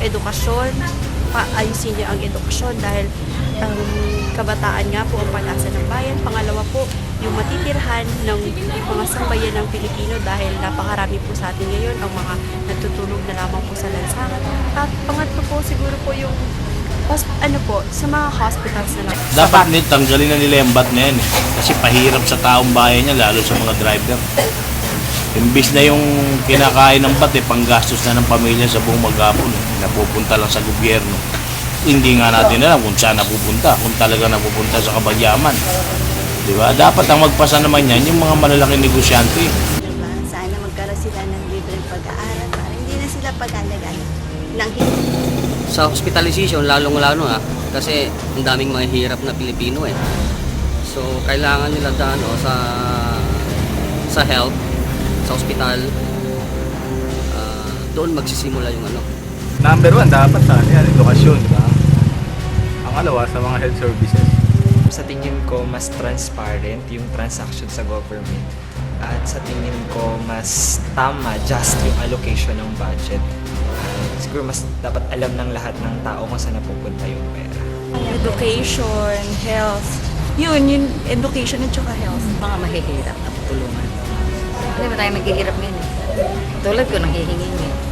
edukasyon, paayusin niyo ang edukasyon dahil ang kabataan nga po ang pag-asa ng bayan. Pangalawa po, yung matitirhan ng mga sambayan ng Pilipino dahil napakarami po sa atin ngayon ang mga natutulog na lamang po sa lansangan. At pangatlo po siguro po yung hos- ano po, sa mga hospitals na lang. Dapat nil, tanggalin na nila yung bat na yan eh. Kasi pahirap sa taong bayan niya, lalo sa mga driver. Imbis na yung kinakain ng bat eh, panggastos na ng pamilya sa buong maghapon eh. Napupunta lang sa gobyerno. Hindi nga natin alam kung saan napupunta, kung talaga napupunta sa kabayaman. Di ba? Dapat ang magpasa naman yan yung mga malalaking negosyante. Diba? Sana magkaroon sila ng libreng pag-aaral para hindi na sila pag-alagaan ng sa hospitalization lalong-lalo na kasi ang daming mga hirap na Pilipino eh. So kailangan nila daan o sa sa health, sa hospital ah, doon magsisimula yung ano. Number one, dapat sa ano yan, edukasyon, di ba? Ang alawa, sa mga health services. Sa tingin ko, mas transparent yung transaction sa government. At sa tingin ko, mas tama, just yung allocation ng budget. Siguro mas dapat alam ng lahat ng tao kung saan napupunta yung pera. Education, health. Yun, yun, education at saka health. mga mahihirap na tulungan. Tayo maghihirap ngayon. Tulad ko, nanghihingi eh.